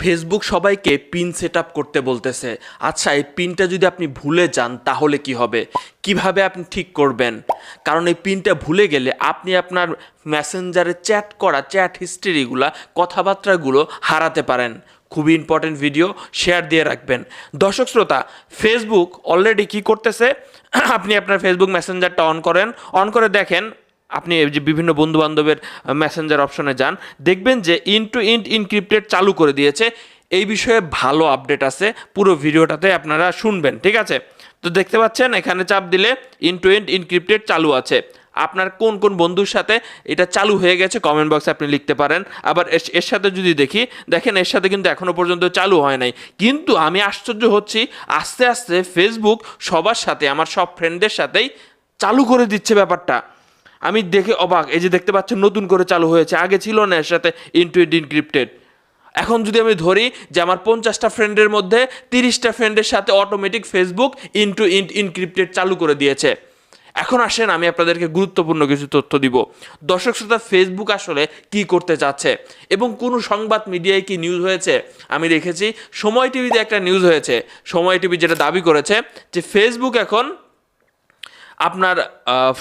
Facebook সবাইকে pin set করতে বলতেছে। আচ্ছা এই পিনটা যদি আপনি ভুলে যান, তাহলে কি হবে? কীভাবে আপনি ঠিক করবেন? কারণ এই পিনটা ভুলে গেলে আপনি আপনার মেসেঞ্জারে চ্যাট করা চ্যাট হিস্ট্রিগুলা কথাবার্তাগুলো হারাতে পারেন। খুবই ইম্পর্টেন্ট ভিডিও শেয়ার দিয়ে রাখবেন। দর্শক শ্রোতা ফেসবুক অলরেডি কি করতেছে? আপনি আপনার ফেসবুক মেসেঞ্জারটা অন করেন। অন করে দেখেন আপনি যে বিভিন্ন বন্ধু বান্ধবের মেসেঞ্জার অপশনে যান, দেখবেন যে ইন টু ইন্ট ইনক্রিপ্টেড চালু করে দিয়েছে। এই বিষয়ে ভালো আপডেট আছে, পুরো ভিডিওটাতে আপনারা শুনবেন, ঠিক আছে? তো দেখতে পাচ্ছেন, এখানে চাপ দিলে ইন টু ইন্ট ইনক্রিপ্টেড চালু আছে। আপনার কোন কোন বন্ধুর সাথে এটা চালু হয়ে গেছে কমেন্ট বক্সে আপনি লিখতে পারেন। আবার এর সাথে যদি দেখি, দেখেন এর সাথে কিন্তু এখনও পর্যন্ত চালু হয় নাই। কিন্তু আমি আশ্চর্য হচ্ছি, আস্তে আস্তে ফেসবুক সবার সাথে, আমার সব ফ্রেন্ডদের সাথেই চালু করে দিচ্ছে ব্যাপারটা। আমি দেখে অবাক, এই যে দেখতে পাচ্ছেন নতুন করে চালু হয়েছে, আগে ছিল না এর সাথে ইনটুইট ইনক্রিপ্টেড এখন যদি আমি ধরি যে আমার পঞ্চাশটা ফ্রেন্ডের মধ্যে তিরিশটা ফ্রেন্ডের সাথে automatic Facebook end to end encrypted চালু করে দিয়েছে। এখন আসেন, আমি আপনাদেরকে গুরুত্বপূর্ণ কিছু তথ্য দিব। দর্শক শ্রোতা ফেসবুক আসলে কি করতে চাচ্ছে এবং কোন সংবাদ মিডিয়ায় কি নিউজ হয়েছে? আমি দেখেছি, সময় টিভিতে একটা নিউজ হয়েছে। সময় টিভি যেটা দাবি করেছে যে ফেসবুক এখন আপনার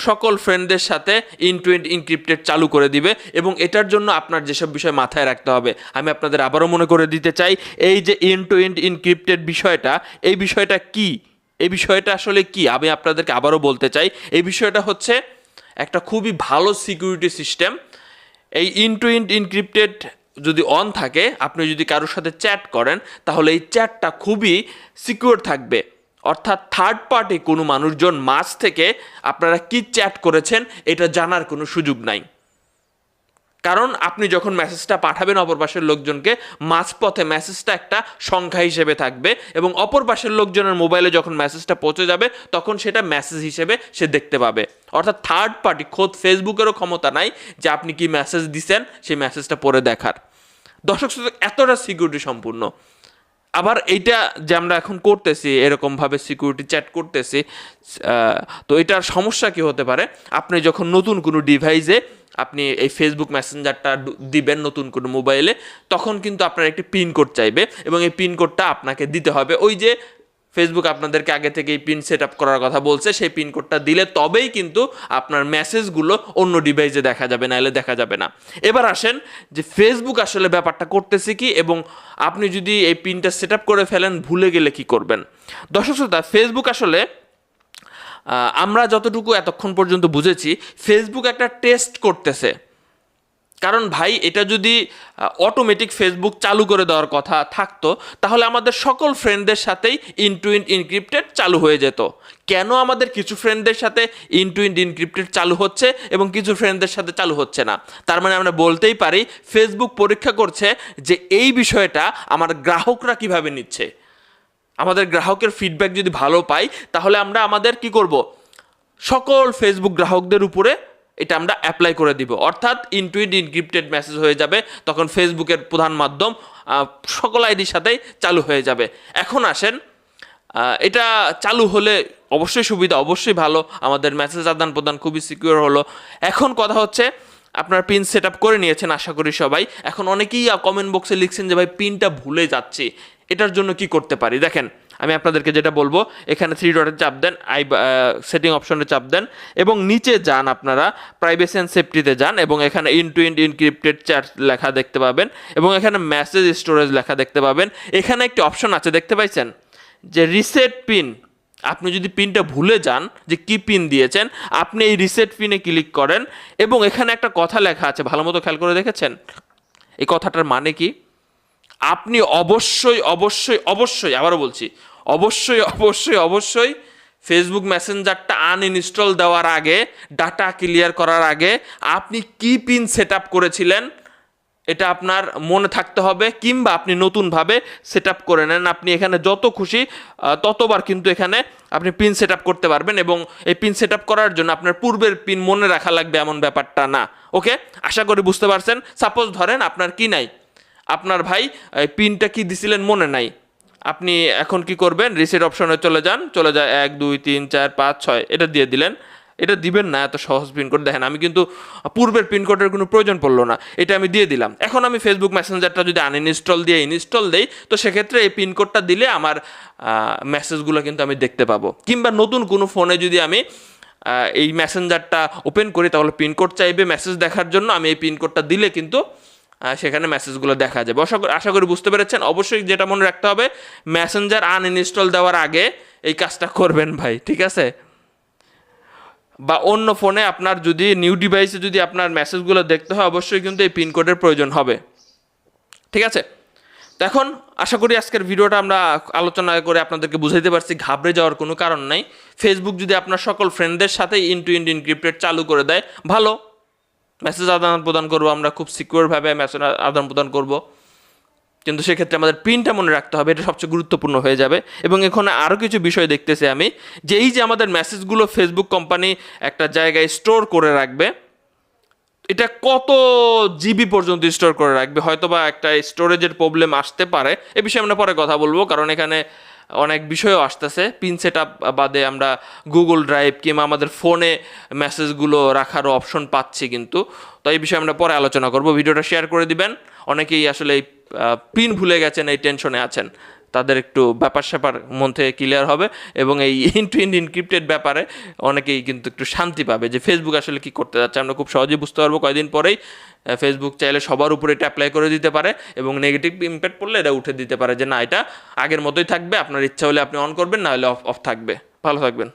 সকল ফ্রেন্ডদের সাথে ইনটুইন্ট ইনক্রিপ্টেড চালু করে দিবে এবং এটার জন্য আপনার যেসব বিষয় মাথায় রাখতে হবে, আমি আপনাদের আবারও মনে করে দিতে চাই, এই যে ইন টু ইন্ট ইনক্রিপ্টেড বিষয়টা, এই বিষয়টা কি? এই বিষয়টা আসলে কি? আমি আপনাদেরকে আবারও বলতে চাই, এই বিষয়টা হচ্ছে একটা খুবই ভালো সিকিউরিটি সিস্টেম এই ইন টু ইন্ট ইনক্রিপ্টেড যদি অন থাকে, আপনি যদি কারোর সাথে চ্যাট করেন, তাহলে এই চ্যাটটা খুবই সিকিউর থাকবে। অর্থাৎ থার্ড পার্টি কোনো মানুষজন মাঝ থেকে আপনারা কি চ্যাট করেছেন, এটা জানার কোনো সুযোগ নাই। কারণ আপনি যখন মেসেজটা পাঠাবেন অপর পাশের লোকজনকে মাঝপথে মেসেজটা একটা সংখ্যা হিসেবে থাকবে এবং অপর পাশের লোকজনের মোবাইলে যখন মেসেজটা পৌঁছে যাবে, তখন সেটা মেসেজ হিসেবে সে দেখতে পাবে। অর্থাৎ থার্ড পার্টি খোদ ফেসবুকেরও ক্ষমতা নাই যে আপনি কি মেসেজ দিছেন, সেই মেসেজটা পড়ে দেখার। দর্শক শ্রোতা, এতটা সিকিউরিটি সম্পূর্ণ। আবার এইটা যে আমরা এখন করতেছি এরকমভাবে সিকিউরিটি চ্যাট করতেছি তো এটার সমস্যা কি হতে পারে? আপনি যখন নতুন কোনো ডিভাইসে আপনি এই ফেসবুক মেসেঞ্জারটা দিবেন নতুন কোনো মোবাইলে তখন কিন্তু আপনার একটি পিন কোড চাইবে এবং এই পিন কোডটা আপনাকে দিতে হবে। ওই যে ফেসবুক আপনাদেরকে আগে থেকে এই পিন সেট আপ করার কথা বলছে, সেই পিন কোডটা দিলে তবেই কিন্তু আপনার মেসেজগুলো অন্য ডিভাইসে দেখা যাবে না এলে দেখা যাবে না। এবার আসেন যে ফেসবুক আসলে ব্যাপারটা করতেছে কি এবং আপনি যদি এই পিনটা সেট আপ করে ফেলেন, ভুলে গেলে কি করবেন? দর্শক শ্রোতা ফেসবুক আসলে আমরা যতটুকু এতক্ষণ পর্যন্ত বুঝেছি ফেসবুক একটা টেস্ট করতেছে। কারণ ভাই, এটা যদি অটোমেটিক ফেসবুক চালু করে দেওয়ার কথা থাকতো, তাহলে আমাদের সকল ফ্রেন্ডদের সাথেই ইনটুইন্ট ইনক্রিপ্টেড চালু হয়ে যেত। কেন আমাদের কিছু ফ্রেন্ডদের সাথে ইনটুইন্ট ইনক্রিপ্টেড চালু হচ্ছে এবং কিছু ফ্রেন্ডদের সাথে চালু হচ্ছে না? তার মানে আমরা বলতেই পারি ফেসবুক পরীক্ষা করছে যে এই বিষয়টা আমার গ্রাহকরা কীভাবে নিচ্ছে। আমাদের গ্রাহকের ফিডব্যাক যদি ভালো পাই, তাহলে আমরা আমাদের কি করব? সকল ফেসবুক গ্রাহকদের উপরে এটা আমরা অ্যাপ্লাই করে দিব। অর্থাৎ ইনটুইট ইনক্রিপ্টেড মেসেজ হয়ে যাবে, তখন ফেসবুকের প্রধান মাধ্যম সকল আইডির সাথেই চালু হয়ে যাবে। এখন আসেন এটা চালু হলে অবশ্যই সুবিধা, অবশ্যই ভালো। আমাদের মেসেজ আদান প্রদান খুবই সিকিউর হলো। এখন কথা হচ্ছে, আপনার পিন সেট আপ করে নিয়েছেন আশা করি সবাই। এখন অনেকেই কমেন্ট বক্সে লিখছেন যে, ভাই পিনটা ভুলে যাচ্ছি। এটার জন্য কি করতে পারি? দেখেন আমি আপনাদেরকে যেটা বলব, এখানে থ্রি ডটের চাপ দেন আই সেটিং অপশনে চাপ দেন, এবং নিচে যান আপনারা প্রাইভেসি অ্যান্ড সেফটিতে যান, এবং এখানে end to end encrypted chat লেখা দেখতে পাবেন, এবং এখানে মেসেজ স্টোরেজ লেখা দেখতে পাবেন। এখানে একটি অপশন আছে, দেখতে পাইছেন? যে রিসেট পিন আপনি যদি পিনটা ভুলে যান, যে কি পিন দিয়েছেন, আপনি এই রিসেট পিনে ক্লিক করেন, এবং এখানে একটা কথা লেখা আছে, ভালো মতো খেয়াল করে দেখেছেন? এই কথাটার মানে কি? আপনি অবশ্যই অবশ্যই অবশ্যই, আবারও বলছি অবশ্যই অবশ্যই অবশ্যই ফেসবুক মেসেঞ্জারটা আনইনস্টল দেওয়ার আগে ডাটা ক্লিয়ার করার আগে আপনি কি পিন সেট করেছিলেন এটা আপনার মনে থাকতে হবে কিংবা আপনি নতুনভাবে সেট আপ করে নেন। আপনি এখানে যত খুশি ততবার কিন্তু এখানে আপনি পিন সেট করতে পারবেন এবং এই পিন সেট করার জন্য আপনার পূর্বের পিন মনে রাখা লাগবে এমন ব্যাপারটা না ওকে আশা করি বুঝতে পারছেন। সাপোজ ধরেন আপনার কি নাই? আপনার ভাই পিনটা কি দিছিলেন মনে নাই? আপনি এখন কি করবেন? রিসেট অপশনে চলে যান। চলে যায় এক, দুই, তিন, চার, পাঁচ, ছয়। এটা দিয়ে দিলেন। এটা দিবেন না, এত সহজ পিনকোড দেখেন। আমি কিন্তু পূর্বের পিনকোডের কোনো প্রয়োজন পড়ল না। এটা আমি দিয়ে দিলাম। এখন আমি ফেসবুক মেসেঞ্জারটা যদি আনইনস্টল দিয়ে ইনস্টল দেই, তো সেক্ষেত্রে এই পিনকোডটা দিলে আমার মেসেজগুলো কিন্তু আমি দেখতে পাবো। কিংবা নতুন কোনো ফোনে যদি আমি এই মেসেঞ্জারটা ওপেন করি, তাহলে পিনকোড চাইবে মেসেজ দেখার জন্য। আমি এই পিনকোডটা দিলে কিন্তু সেখানে মেসেজগুলো দেখা যাবে। আশা করি বুঝতে পেরেছেন। অবশ্যই যেটা মনে রাখতে হবে মেসেঞ্জার আনইনস্টল দেওয়ার আগে এই কাজটা করবেন ভাই, ঠিক আছে? বা অন্য ফোনে আপনার যদি নিউ ডিভাইসে যদি আপনার মেসেজগুলো দেখতে হয়, অবশ্যই কিন্তু এই পিনকোডের প্রয়োজন হবে। ঠিক আছে? তো এখন আশা করি আজকের ভিডিওটা আমরা আলোচনা করে আপনাদেরকে বুঝাইতে পারছি। ঘাবড়ে যাওয়ার কোনো কারণ নাই। ফেসবুক যদি আপনার সকল ফ্রেন্ডদের সাথে ইন টু ইন্ড ইনক্রিপ্টেড চালু করে দেয়, ভালো। মেসেজ আদান প্রদান করব, আমরা খুব সিকিউরভাবে মেসেজ আদান প্রদান করব। কিন্তু সেক্ষেত্রে আমাদের পিনটা মনে রাখতে হবে, এটা সবচেয়ে গুরুত্বপূর্ণ হয়ে যাবে। এবং এখানে আরও কিছু বিষয় দেখতেছি আমি, যে এই যে আমাদের মেসেজগুলো ফেসবুক কোম্পানি একটা জায়গায় স্টোর করে রাখবে, এটা কত জিবি পর্যন্ত স্টোর করে রাখবে? হয়তো বা একটা স্টোরেজের প্রবলেম আসতে পারে, এ বিষয়ে আমরা পরে কথা বলব, কারণ এখানে অনেক বিষয়ও আসতেছে। পিন সেট আপ বাদে আমরা গুগল ড্রাইভ কিংবা আমাদের ফোনে মেসেজগুলো রাখারও অপশন পাচ্ছি কিন্তু। তো এই বিষয়ে আমরা পরে আলোচনা করব। ভিডিওটা শেয়ার করে দিবেন। অনেকেই আসলে এই পিন ভুলে গেছেন, এই টেনশনে আছেন। তাদের একটু ব্যাপার স্যাপার মন থেকে ক্লিয়ার হবে এবং এই ইন টু ইন ইনক্রিপ্টেড ব্যাপারে অনেকেই কিন্তু একটু শান্তি পাবে যে ফেসবুক আসলে কি করতে যাচ্ছে। আমরা খুব সহজেই বুঝতে পারব কয়েকদিন পরেই ফেসবুক চাইলে সবার উপরে এটা অ্যাপ্লাই করে দিতে পারে এবং নেগেটিভ ইম্প্যাক্ট পড়লে এটা উঠে দিতে পারে যে না, এটা আগের মতোই থাকবে, আপনার ইচ্ছা হলে আপনি অন করবেন, না হলে অফ অফ থাকবে। ভালো থাকবেন।